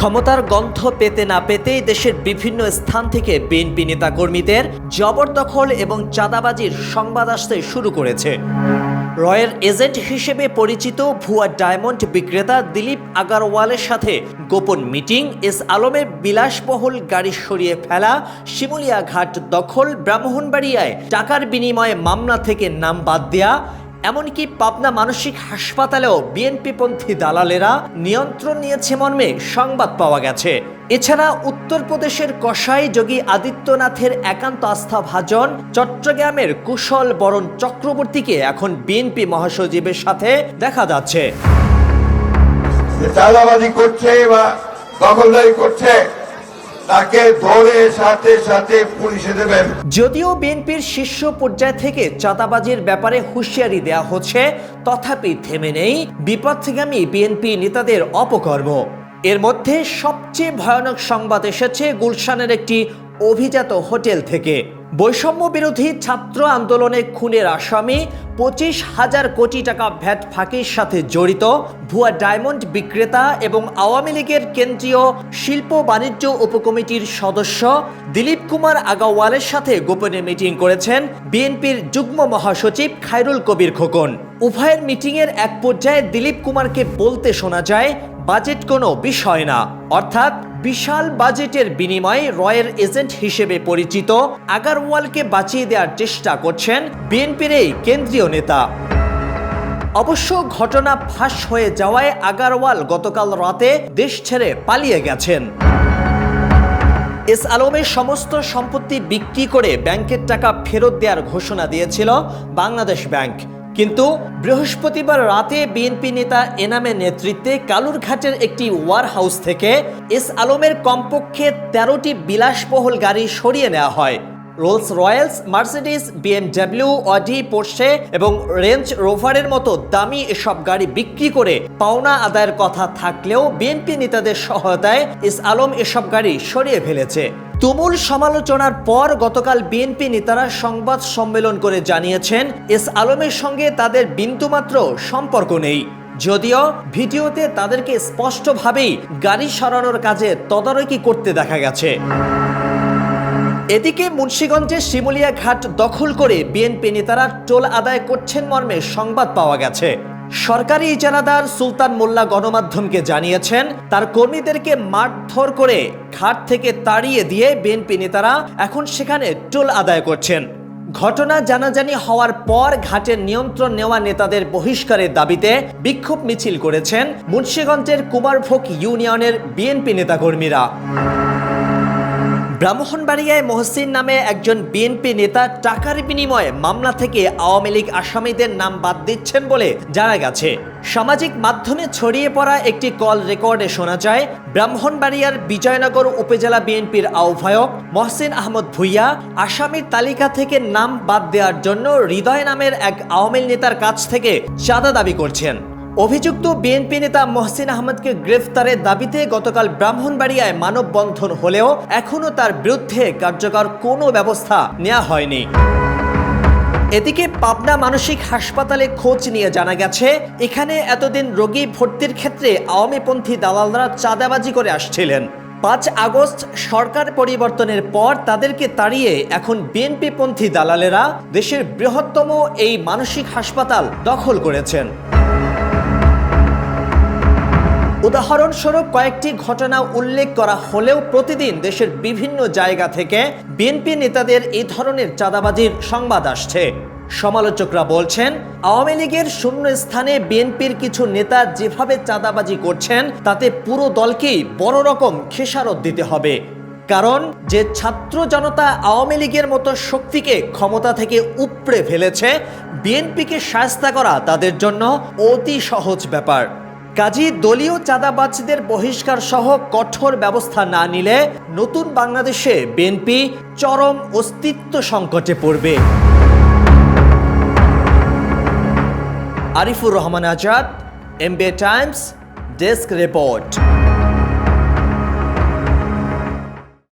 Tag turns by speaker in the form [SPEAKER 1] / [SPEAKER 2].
[SPEAKER 1] ক্ষমতার গন্ধ পেতে না পেতেই দেশের বিভিন্ন স্থান থেকে বিএনপি নেতাকর্মীদের জবরদখল এবং চাঁদাবাজির সংবাদ আসতে শুরু করেছে। রয়ের এজেন্ট হিসেবে পরিচিত ভুয়া ডায়মন্ড বিক্রেতা দিলীপ আগারওয়ালের সাথে গোপন মিটিং, এস আলমের বিলাসবহুল গাড়ি সরিয়ে ফেলা শিমুলিয়া ঘাট দখল, ব্রাহ্মণবাড়িয়ায় টাকার বিনিময়ে মামলা থেকে নাম বাদ দেয়া এমনকি পাবনা মানসিক হাসপাতালেও বিএনপিপন্থী দালালেরা নিয়ন্ত্রণ নিয়েছে মর্মে সংবাদ পাওয়া গেছে। এছাড়া উত্তরপ্রদেশের কসাই যোগী আদিত্যনাথের একান্ত আস্থা ভাজন চট্টগ্রামের কুশল বরণ চক্রবর্তীকে এখন বিএনপি মহাসচিবের সাথে দেখা যাচ্ছে।
[SPEAKER 2] করছে বা করছে তাকে ধরে সাথে সাথে পুলিশে দেবেন।
[SPEAKER 1] যদিও বিএনপির শীর্ষ পর্যায় থেকে চাঁদাবাজির ব্যাপারে হুঁশিয়ারি দেয়া হচ্ছে, তথাপি থেমে নেই বিপদগামী বিএনপি নেতাদের অপকর্ম। এর মধ্যে সবচেয়ে ভয়ানক সংবাদ এসেছে গুলশানের একটি অভিজাত হোটেল থেকে। বৈষম্য বিরোধী ছাত্র আন্দোলনে খুনের আসামি পঁচিশ হাজার কোটি টাকা ভ্যাট ফাঁকির সাথে জড়িত, ভুয়া ডায়মন্ড বিক্রেতা এবং আওয়ামী লীগের কেন্দ্রীয় শিল্প বাণিজ্য উপকমিটির সদস্য দিলীপ কুমার আগাওয়ালের সাথে গোপনে মিটিং করেছেন বিএনপির যুগ্ম মহাসচিব খায়রুল কবির খোকন। উভয়ের মিটিংয়ের এক পর্যায়ে দিলীপ কুমারকে বলতে শোনা যায় বাজেট কোনো বিষয় না। অর্থাৎ বিশাল বাজেটের বিনিময়ে রয়ের এজেন্ট হিসেবে পরিচিত আগারওয়ালকে বাঁচিয়ে দেওয়ার চেষ্টা করছেন বিএনপির এই কেন্দ্রীয় নেতা। অবশ্য ঘটনা ফাঁস হয়ে যাওয়ায় আগারওয়াল গতকাল রাতে দেশ ছেড়ে পালিয়ে গেছেন। এস আলমের সমস্ত সম্পত্তি বিক্রি করে ব্যাংকের টাকা ফেরত দেওয়ার ঘোষণা দিয়েছিল বাংলাদেশ ব্যাংক। কিন্তু বৃহস্পতিবার রাতে বিএনপি নেতা এনামের নেতৃত্বে কালুরঘাটের একটি ওয়ার হাউস থেকে এস আলমের কমপক্ষে তেরোটি বিলাসবহুল গাড়ি সরিয়ে নেওয়া হয়। Rolls Royals Mercedes BMW Audi Porsche এবং রেঞ্জ রোভারের মতো দামি এসব গাড়ি বিক্রি করে পাওনা আদায়ের কথা থাকলেও বিএনপি নেতাদের সহায়তায় এস আলম এসব গাড়ি সরিয়ে ফেলেছে। তুমুল সমালোচনার পর গতকাল বিএনপি নেতারা সংবাদ সম্মেলন করে জানিয়েছেন এস আলমের সঙ্গে তাদের বিন্দুমাত্র সম্পর্ক নেই। যদিও ভিডিওতে তাদেরকে স্পষ্টভাবেই গাড়ি সরানোর কাজে তদারকি করতে দেখা গেছে। এদিকে মুন্সীগঞ্জের শিমুলিয়া ঘাট দখল করে বিএনপি নেতারা টোল আদায় করছেন মর্মে সংবাদ পাওয়া গেছে। সরকারি ইজারাদার সুলতান মোল্লা গণমাধ্যমকে জানিয়েছেন, তার কর্মীদেরকে মারধর করে ঘাট থেকে তাড়িয়ে দিয়ে বিএনপি নেতারা এখন সেখানে টোল আদায় করছেন। ঘটনা জানাজানি হওয়ার পর ঘাটের নিয়ন্ত্রণ নেওয়া নেতাদের বহিষ্কারের দাবিতে বিক্ষোভ মিছিল করেছেন মুন্সীগঞ্জের কুমারভোগ ইউনিয়নের বিএনপি নেতাকর্মীরা। ব্রাহ্মণবাড়িয়ায় মহসিন নামে একজন বিএনপি নেতা টাকার বিনিময়ে মামলা থেকে আওয়ামী লীগ আসামিদের নাম বাদ দিচ্ছেন বলে জানা গেছে। সামাজিক মাধ্যমে ছড়িয়ে পড়া একটি কল রেকর্ডে শোনা যায়, ব্রাহ্মণবাড়িয়ার বিজয়নগর উপজেলা বিএনপির আহ্বায়ক মহসিন আহমদ ভুইয়া আসামির তালিকা থেকে নাম বাদ দেওয়ার জন্য হৃদয় নামের এক আওয়ামী নেতার কাছ থেকে চাঁদা দাবি করছেন। অভিযুক্ত বিএনপি নেতা মহসিন আহমদকে গ্রেফতারের দাবিতে গতকাল ব্রাহ্মণবাড়িয়ায় মানববন্ধন হলেও এখনও তার বিরুদ্ধে কার্যকর কোনো ব্যবস্থা নেওয়া হয়নি। এদিকে পাবনা মানসিক হাসপাতালে খোঁজ নিয়ে জানা গেছে, এখানে এতদিন রোগী ভর্তির ক্ষেত্রে আওয়ামীপন্থী দালালরা চাঁদাবাজি করে আসছিলেন। পাঁচ আগস্ট সরকার পরিবর্তনের পর তাদেরকে তাড়িয়ে এখন বিএনপিপন্থী দালালেরা দেশের বৃহত্তম এই মানসিক হাসপাতাল দখল করেছেন। উদাহরণস্বরূপ কয়েকটি ঘটনা উল্লেখ করা হলেও প্রতিদিন দেশের বিভিন্ন জায়গা থেকে বিএনপি নেতাদের এই ধরনের চাঁদাবাজির সংবাদ আসছে। সমালোচকরা বলছেন, আওয়ামী লীগের শূন্য স্থানে বিএনপির কিছু নেতা যেভাবে চাঁদাবাজি করছেন, তাতে পুরো দলকেই বড় রকম খেসারত দিতে হবে। কারণ, যে ছাত্র জনতা আওয়ামী লীগের মতো শক্তিকে ক্ষমতা থেকে উপড়ে ফেলেছে, বিএনপিকে সায়স্তা করা তাদের জন্য অতি সহজ ব্যাপার। কাজী দলীয় চাঁদাবাজদের বহিষ্কার সহ কঠোর ব্যবস্থা না নিলে নতুন বাংলাদেশে বিএনপি চরম অস্তিত্ব সংকটে পড়বে। আরিফুর রহমান আজাদ এমবে টাইমস, ডেস্ক রিপোর্ট।